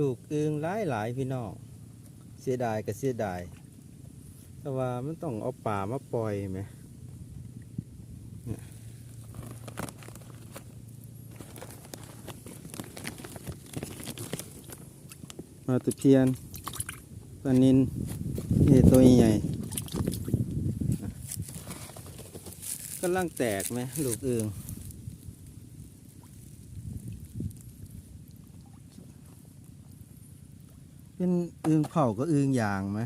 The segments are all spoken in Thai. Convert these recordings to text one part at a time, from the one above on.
ลูกอึงหลายหลายพี่น้องเสียดายก็เสียดาย แต่ว่ามันต้องเอาป่ามาปล่อยไหมเนี่ยปลาตะเพียนปลานินนี่ตัวใหญ่กำลังแตกไหมลูกอึง เป็นอึงเผาก็อึงยางไหม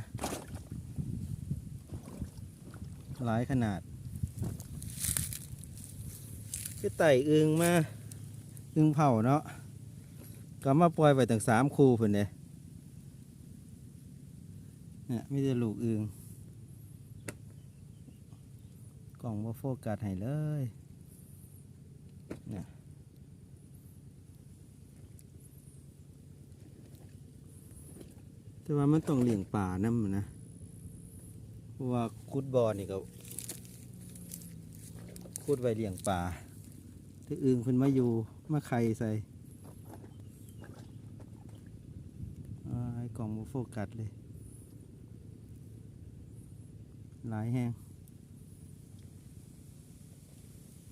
หลายขนาดก็ไต่อึงมาอึงเผาเนาะก็มาปล่อยไปตั้งสามคูเพิ่นเด้เนี่ยไม่ได้ลูกอึงกล่องว่าโฟกัสให้เลยเนี่ย แต่ว่ามันต้องเลี้ยงป่านั่นนะเพราะว่าคุดบอนี่ก็คุดไว้เลี้ยงป่าถ้าอึงเพิ่นมาอยู่มาไข่ใส่อ้กล่องโฟกัสเลย หลายแห้ง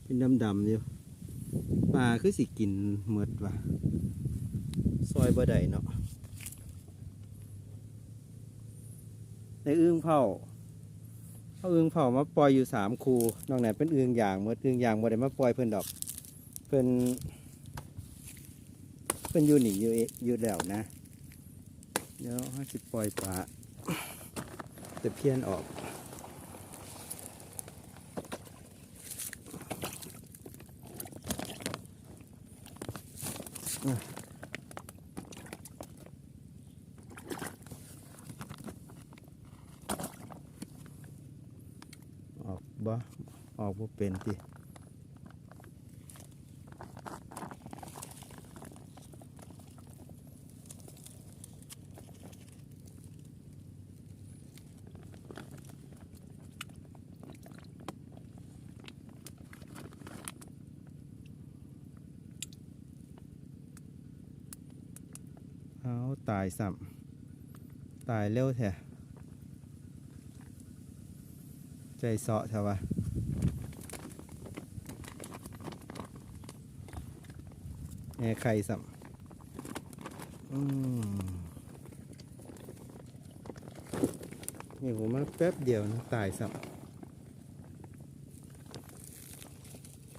เป็นดำๆอยู่ปลาคือสิกินเหมือดว่ะ ซอยบ่ได้เนาะ ในอึ้งเผาเอาอึ้งเผามาปล่อยอยู่สามคูนอกนั้นเป็นอึ้งยางเมื่ออึ้งยางบ่ได้มาปล่อยเพิ่นดอก เพิ่นเพิ่นอยู่หนีอยู่เอยู่แล้วนะ เดี๋ยวให้สิปล่อยปลาจะเพี้ยนออกออก บ่ออกบ่เป็นติเอาตายซ้ำตายเร็วแท้ ใจเสาะเถอะวะแม่ไข่ซ้ำอืมนี่ผมมาแป๊บเดียวนะตายซ้ำ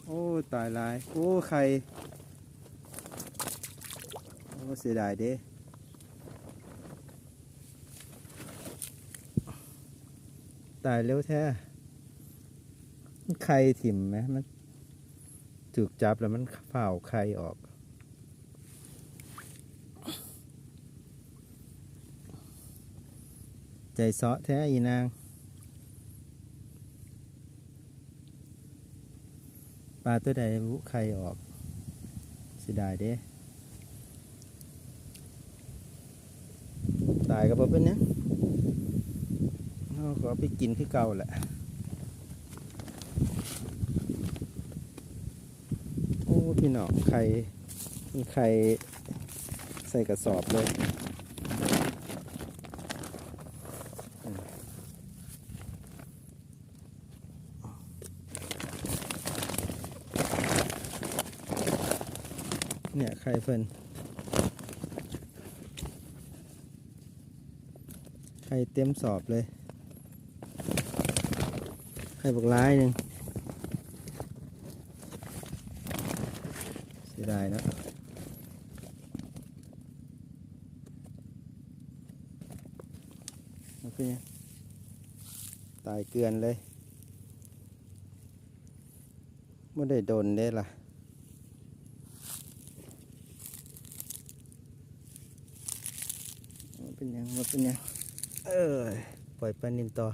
โอ้ ตายลาย โอ้ ไข่โอ้เสียดายเด้ตายเร็วแท้ มันไข่ถิ่มไหมมันถูกจับแล้วมันเผาไข่ออกใจเสาะแท้อีนาง ปลาตัวใดบุไข่ออก เสียดายเด้ตายก็บ่เป็นหยังเราขอไปกินคือเก่าแหละ โอ้ พี่น้องไข่มีไข่ใส่กระสอบเลยเนี่ยไข่เพิ่นไข่เต็มสอบเลย ไข่บักร้ายหนึ่งเสียดายนะโอเคตายเกลือนเลยไม่ได้โดนเด้ล่ะเป็นยังมันเป็นยังเออปล่อยปลานินต่อ